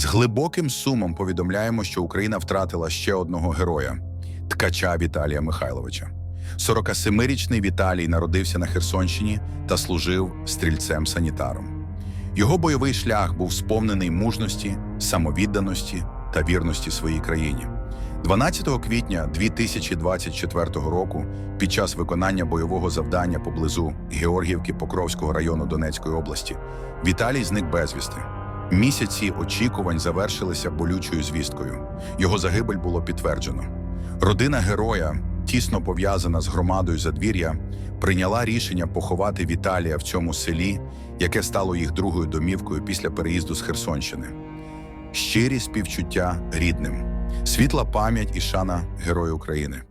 З глибоким сумом повідомляємо, що Україна втратила ще одного героя ткача Віталія Михайловича. 47-річний Віталій народився на Херсонщині та служив стрільцем-санітаром. Його бойовий шлях був сповнений мужності, самовідданості та вірності своїй країні. 12 квітня 2024 року, під час виконання бойового завдання поблизу Георгіївки Покровського району Донецької області, Віталій зник безвісти. Місяці очікувань завершилися болючою звісткою. Його загибель було підтверджено. Родина героя, тісно пов'язана з громадою задвір'я, прийняла рішення поховати Віталія в цьому селі, яке стало їх другою домівкою після переїзду з Херсонщини. Щирі співчуття рідним, світла пам'ять і шана Герою України.